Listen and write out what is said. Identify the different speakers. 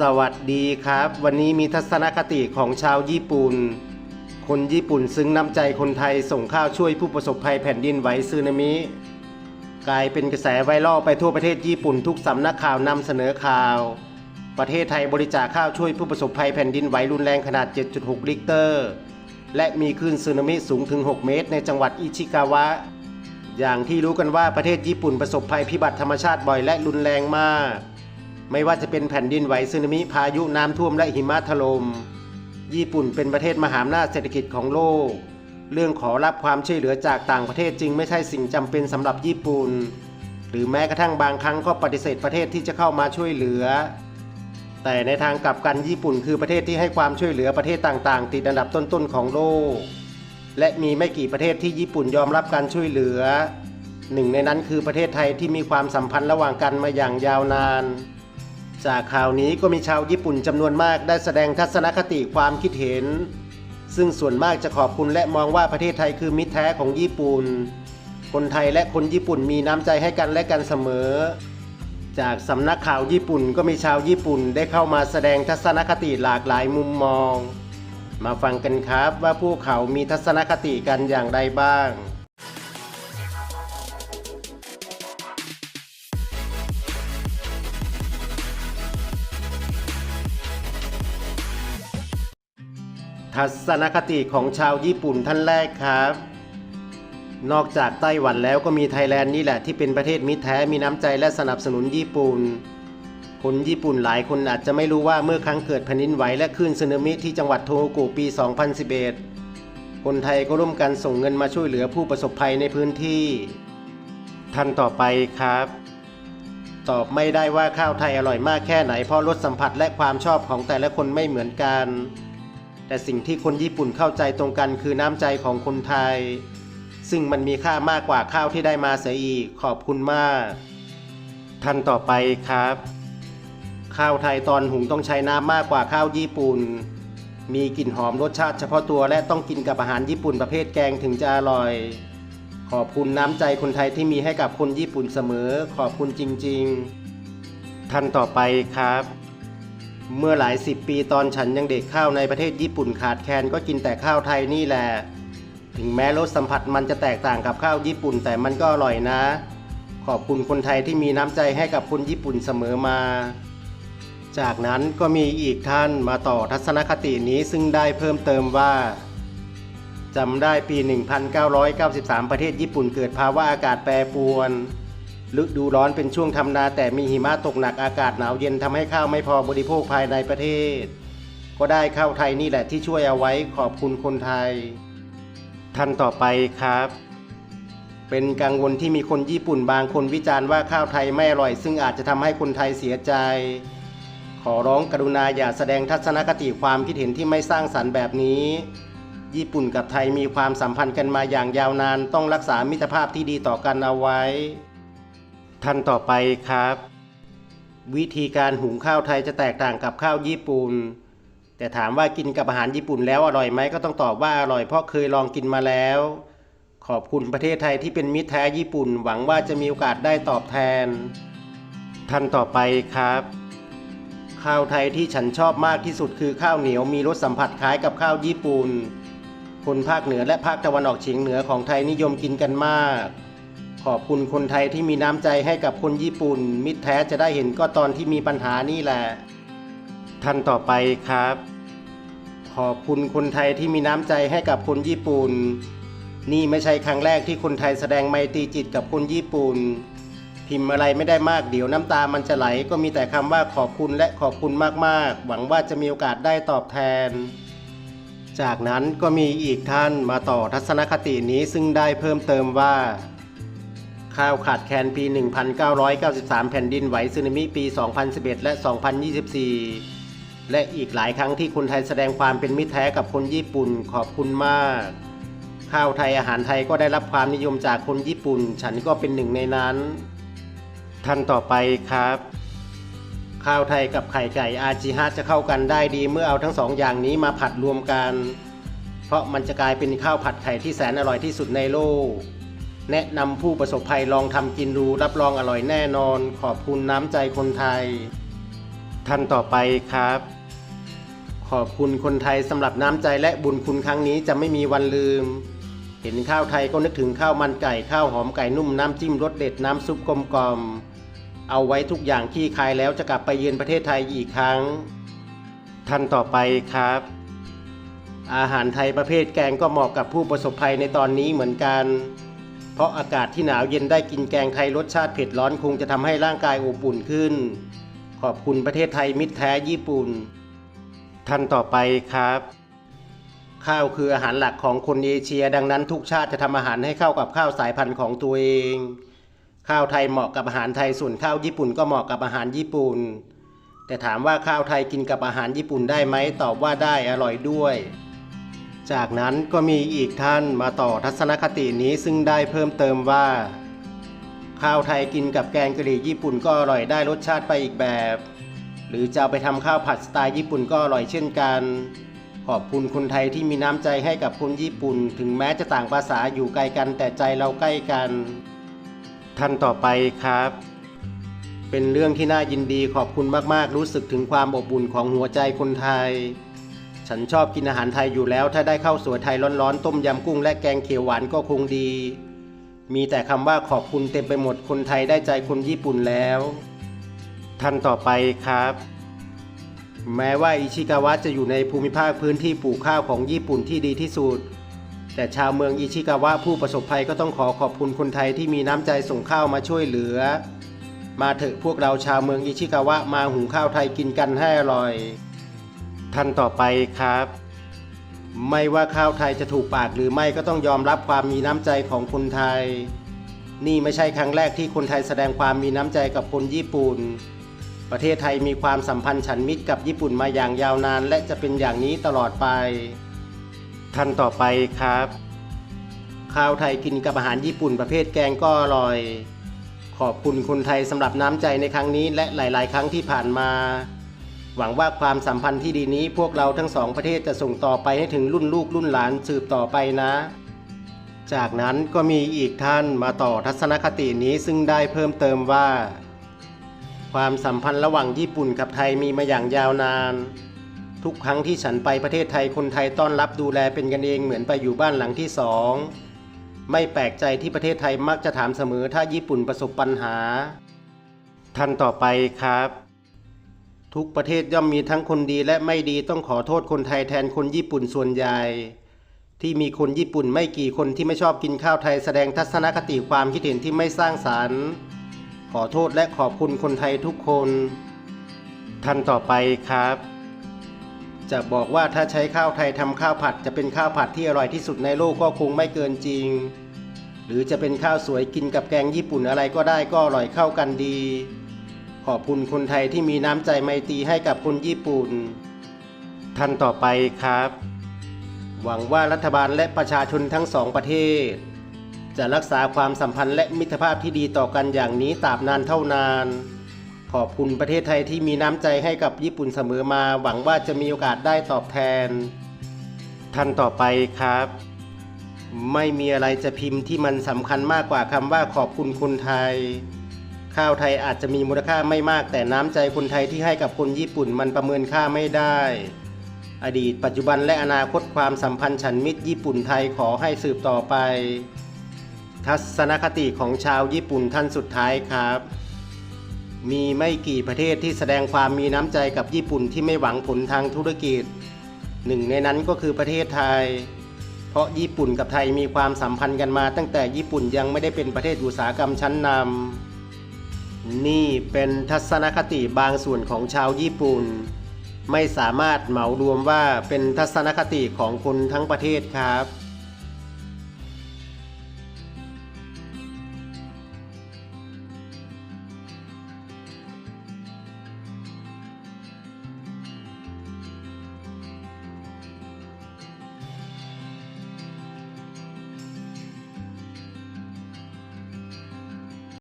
Speaker 1: สวัสดีครับ วันนี้มีทัศนคติของชาวญี่ปุ่น คนญี่ปุ่นซึ้งน้ำใจคนไทยส่งข้าวช่วยผู้ประสบภัยแผ่นดินไหวสึนามิ กลายเป็นกระแสไวรัลไปทั่วประเทศญี่ปุ่นทุกสำนักข่าวนำเสนอข่าว ประเทศไทยบริจาคข้าวช่วยผู้ประสบภัยแผ่นดินไหวรุนแรงขนาด 7.6 ลิกเตอร์ และมีคลื่นสึนามิสูงถึง 6 เมตร ในจังหวัดอิชิกาวะ อย่างที่รู้กันว่าประเทศญี่ปุ่นประสบภัยพิบัติธรรมชาติบ่อยและรุนแรงมาก ไม่ว่าจะเป็นแผ่นดินไหวสึนามิพายุน้ำท่วมและหิมะถลม่มญี่ปุ่นเป็นประเทศมหาอำนาจเศรษฐกิจของโลก เรื่องขอรับความช่วยเหลือจากต่างประเทศจึงไม่ใช่สิ่งจำเป็นสำหรับญี่ปุ่น หรือแม้กระทั่งบางครั้งก็ปฏิเสธประเทศที่จะเข้ามาช่วยเหลือ แต่ในทางกลับกันญี่ปุ่นคือประเทศที่ให้ความช่วยเหลือประเทศต่างๆ ติดอันดับต้นๆของโลก และมีไม่กี่ประเทศที่ญี่ปุ่นยอมรับการช่วยเหลือ หนึ่งในนั้นคือประเทศไทยที่มีความสัมพันธ์ระหว่างกันมาอย่างยาวนาน จากข่าวนี้ก็มีชาวญี่ปุ่นจำนวนมากได้แสดงทัศนคติความคิดเห็น ซึ่งส่วนมากจะขอบคุณและมองว่าประเทศไทยคือมิตรแท้ของญี่ปุ่น คนไทยและคนญี่ปุ่นมีน้ำใจให้กันและกันเสมอ จากสำนักข่าวญี่ปุ่นก็มีชาวญี่ปุ่นได้เข้ามาแสดงทัศนคติหลากหลายมุมมอง มาฟังกันครับว่าพวกเขามีทัศนคติกันอย่างไรบ้าง ทัศนคติของชาวญี่ปุ่นท่านแรกครับ นอกจากไต้หวันแล้วก็มีไทยแลนด์นี่แหละที่เป็นประเทศมิตรแท้มีน้ำใจและสนับสนุนญี่ปุ่น คนญี่ปุ่นหลายคนอาจจะไม่รู้ว่าเมื่อครั้งเกิดแผ่นดินไหวและคลื่นสึนามิที่จังหวัดโทโฮกุปี 2011 คนไทยก็ร่วมกันส่งเงินมาช่วยเหลือผู้ประสบภัยในพื้นที่ท่านต่อไปครับ ตอบไม่ได้ว่าข้าวไทยอร่อยมากแค่ไหนเพราะรสสัมผัสและความชอบของแต่ละคนไม่เหมือนกัน แต่สิ่งที่คนญี่ปุ่นเข้าใจตรงกันคือน้ำใจของคนไทย ซึ่งมันมีค่ามากกว่าข้าวที่ได้มาเสียอีกขอบคุณมาก ท่านต่อไปครับ ข้าวไทยตอนหุงต้องใช้น้ำมากกว่าข้าวญี่ปุ่น มีกลิ่นหอมรสชาติเฉพาะตัวและต้องกินกับอาหารญี่ปุ่นประเภทแกงถึงจะอร่อย ขอบคุณน้ำใจคนไทยที่มีให้กับคนญี่ปุ่นเสมอ ขอบคุณจริง ๆ ท่านต่อไปครับ เมื่อหลายสิบปีตอนฉันยังเด็กข้าวในประเทศญี่ปุ่นขาดแคลนก็กินแต่ข้าวไทยนี่แหละ ถึงแม้รสสัมผัสมันจะแตกต่างกับข้าวญี่ปุ่นแต่มันก็อร่อยนะ ขอบคุณคนไทยที่มีน้ำใจให้กับคนญี่ปุ่นเสมอมา จากนั้นก็มีอีกท่านมาต่อทัศนคตินี้ซึ่งได้เพิ่มเติมว่าจำได้ปี 1993 ประเทศญี่ปุ่นเกิดภาวะอากาศแปรปรวน ฤดูร้อนเป็นช่วงทำนาแต่มีหิมะตกหนักอากาศหนาวเย็นทำให้ข้าวไม่พอบริโภคภายในประเทศ ก็ได้ข้าวไทยนี่แหละที่ช่วยเอาไว้ขอบคุณคนไทย ท่านต่อไปครับ เป็นกังวลที่มีคนญี่ปุ่นบางคนวิจารณ์ว่าข้าวไทยไม่อร่อย ซึ่งอาจจะทำให้คนไทยเสียใจ ขอร้องกรุณาอย่าแสดงทัศนคติความคิดเห็นที่ไม่สร้างสรรค์แบบนี้ ญี่ปุ่นกับไทยมีความสัมพันธ์กันมาอย่างยาวนาน ต้องรักษามิตรภาพที่ดีต่อกันเอาไว้ ท่านต่อไปครับ วิธีการหุงข้าวไทยจะแตกต่างกับข้าวญี่ปุ่น แต่ถามว่ากินกับอาหารญี่ปุ่นแล้วอร่อยไหมก็ต้องตอบว่าอร่อยเพราะเคยลองกินมาแล้ว ขอบคุณประเทศไทยที่เป็นมิตรแท้ญี่ปุ่น หวังว่าจะมีโอกาสได้ตอบแทน ท่านต่อไปครับ ข้าวไทยที่ฉันชอบมากที่สุดคือข้าวเหนียวมีรสสัมผัสคล้ายกับข้าวญี่ปุ่นคนภาคเหนือและภาคตะวันออกเฉียงเหนือของไทยนิยมกินกันมาก ขอบคุณคนไทยที่มีน้ำใจให้กับคนญี่ปุ่น มิตรแท้จะได้เห็นก็ตอนที่มีปัญหานี่แหละท่านต่อไปครับ ขอบคุณคนไทยที่มีน้ำใจให้กับคนญี่ปุ่น นี่ไม่ใช่ครั้งแรกที่คนไทยแสดงไมตรีจิตกับคนญี่ปุ่น พิมพ์อะไรไม่ได้มากเดี๋ยวน้ำตามันจะไหลก็มีแต่คำว่าขอบคุณและขอบคุณมากๆ หวังว่าจะมีโอกาสได้ตอบแทนจากนั้นก็มีอีกท่านมาต่อทัศนคตินี้ซึ่งได้เพิ่มเติมว่า ข้าวขาดแคลนปี 1993 แผ่นดินไหวสึนามิปี 2011 และ 2024 และอีกหลายครั้งที่คนไทยแสดงความเป็นมิตรแท้กับคนญี่ปุ่นขอบคุณมาก ข้าวไทยอาหารไทยก็ได้รับความนิยมจากคนญี่ปุ่น ฉันก็เป็นหนึ่งในนั้น ท่านต่อไปครับ ข้าวไทยกับไข่ไก่อาจิฮะจะเข้ากันได้ดีเมื่อเอาทั้งสองอย่างนี้มาผัดรวมกัน เพราะมันจะกลายเป็นข้าวผัดไข่ที่แสนอร่อยที่สุดในโลก แนะนำผู้ประสบภัยลองทำกินดูรับรองอร่อยแน่นอน ขอบคุณน้ำใจคนไทย ท่านต่อไปครับ ขอบคุณคนไทยสำหรับน้ำใจและบุญคุณครั้งนี้จะไม่มีวันลืม เห็นข้าวไทยก็นึกถึงข้าวมันไก่ข้าวหอมไก่นุ่มน้ำจิ้มรสเด็ดน้ำซุปกลมกล่อมเอาไว้ทุกอย่างที่คายแล้วจะกลับไปเยือนประเทศไทยอีกครั้ง ท่านต่อไปครับ อาหารไทยประเภทแกงก็เหมาะกับผู้ประสบภัยในตอนนี้เหมือนกัน เพราะอากาศที่หนาวเย็นได้กินแกงไทยรสชาติเผ็ดร้อนคงจะทำให้ร่างกายอบอุ่นขึ้น ขอบคุณประเทศไทยมิตรแท้ญี่ปุ่น ท่านต่อไปครับ ข้าวคืออาหารหลักของคนเอเชียดังนั้นทุกชาติจะทำอาหารให้เข้ากับข้าวสายพันธุ์ของตัวเอง ข้าวไทยเหมาะกับอาหารไทยส่วนข้าวญี่ปุ่นก็เหมาะกับอาหารญี่ปุ่น แต่ถามว่าข้าวไทยกินกับอาหารญี่ปุ่นได้ไหมตอบว่าได้อร่อยด้วย จากนั้นก็มีอีกท่านมาต่อทัศนคตินี้ซึ่งได้เพิ่มเติมว่า ข้าวไทยกินกับแกงกะหรี่ญี่ปุ่นก็อร่อยได้รสชาติไปอีกแบบ หรือจะไปทำข้าวผัดสไตล์ญี่ปุ่นก็อร่อยเช่นกัน ขอบคุณคนไทยที่มีน้ำใจให้กับคนญี่ปุ่น ถึงแม้จะต่างภาษาอยู่ไกลกันแต่ใจเราใกล้กัน ท่านต่อไปครับ เป็นเรื่องที่น่ายินดีขอบคุณมากๆ รู้สึกถึงความอบอุ่นของหัวใจคนไทย ฉันชอบกินอาหารไทยอยู่แล้ว ถ้าได้ข้าวสวยไทยร้อนๆ ต้มยำกุ้งและแกงเขียวหวานก็คงดี มีแต่คำว่าขอบคุณเต็มไปหมดคนไทยได้ใจคนญี่ปุ่นแล้ว ท่านต่อไปครับ แม้ว่าอิชิกาวะจะอยู่ในภูมิภาคพื้นที่ปลูกข้าวของญี่ปุ่นที่ดีที่สุด แต่ชาวเมืองอิชิกาวะผู้ประสบภัยก็ต้องขอขอบคุณคนไทยที่มีน้ำใจส่งข้าวมาช่วยเหลือ มาเถอะพวกเราชาวเมืองอิชิกาวะมาหุงข้าวไทยกินกันให้อร่อย ท่านต่อไปครับ ไม่ว่าข้าวไทยจะถูกปากหรือไม่ก็ต้องยอมรับความมีน้ำใจของคนไทย นี่ไม่ใช่ครั้งแรกที่คนไทยแสดงความมีน้ำใจกับคนญี่ปุ่น ประเทศไทยมีความสัมพันธ์ฉันมิตรกับญี่ปุ่นมาอย่างยาวนาน และจะเป็นอย่างนี้ตลอดไป ท่านต่อไปครับ ข้าวไทยกินกับอาหารญี่ปุ่นประเภทแกงก็อร่อย ขอบคุณคนไทยสำหรับน้ำใจในครั้งนี้และหลาย ๆ ครั้งที่ผ่านมา หวังว่าความสัมพันธ์ที่ดีนี้พวกเราทั้งสองประเทศจะส่งต่อไปให้ถึงรุ่นลูกรุ่นหลานสืบต่อไปนะ จากนั้นก็มีอีกท่านมาต่อทัศนคตินี้ซึ่งได้เพิ่มเติมว่า ความสัมพันธ์ระหว่างญี่ปุ่นกับไทยมีมาอย่างยาวนาน ทุกครั้งที่ฉันไปประเทศไทยคนไทยต้อนรับดูแลเป็นกันเองเหมือนไปอยู่บ้านหลังที่สองไม่แปลกใจที่ประเทศไทยมักจะถามเสมอถ้าญี่ปุ่นประสบปัญหา ท่านต่อไปครับ ทุกประเทศย่อมมีทั้งคนดีและไม่ดีต้องขอโทษคนไทยแทนคนญี่ปุ่นส่วนใหญ่ ที่มีคนญี่ปุ่นไม่กี่คนที่ไม่ชอบกินข้าวไทยแสดงทัศนคติความคิดเห็นที่ไม่สร้างสรรค์ ขอโทษและขอบคุณคนไทยทุกคนท่านต่อไปครับ จะบอกว่าถ้าใช้ข้าวไทยทำข้าวผัด จะเป็นข้าวผัดที่อร่อยที่สุดในโลกก็คงไม่เกินจริง หรือจะเป็นข้าวสวยกินกับแกงญี่ปุ่นอะไรก็ได้ก็อร่อยเข้ากันดี ขอบคุณคนไทยที่มีน้ำใจไมตรีให้กับคนญี่ปุ่น ท่านต่อไปครับ หวังว่ารัฐบาลและประชาชนทั้งสองประเทศ จะรักษาความสัมพันธ์และมิตรภาพที่ดีต่อกันอย่างนี้ตราบนานเท่านาน ขอบคุณประเทศไทยที่มีน้ำใจให้กับญี่ปุ่นเสมอมา หวังว่าจะมีโอกาสได้ตอบแทน ท่านต่อไปครับ ไม่มีอะไรจะพิมพ์ที่มันสำคัญมากกว่าคำว่าขอบคุณคนไทย ข้าวไทยอาจจะมีมูลค่าไม่มากแต่น้ำใจคนไทยที่ให้กับคนญี่ปุ่นมันประเมินค่าไม่ได้ อดีตปัจจุบันและอนาคตความสัมพันธ์ฉันมิตรญี่ปุ่นไทยขอให้สืบต่อไป ทัศนคติของชาวญี่ปุ่นท่านสุดท้ายครับ มีไม่กี่ประเทศที่แสดงความมีน้ำใจกับญี่ปุ่นที่ไม่หวังผลทางธุรกิจ หนึ่งในนั้นก็คือประเทศไทยเพราะญี่ปุ่นกับไทยมีความสัมพันธ์กันมาตั้งแต่ญี่ปุ่นยังไม่ได้เป็นประเทศอุตสาหกรรมชั้นนำ นี่เป็นทัศนคติบางส่วนของชาวญี่ปุ่น ไม่สามารถเหมารวมว่าเป็นทัศนคติของคนทั้งประเทศครับ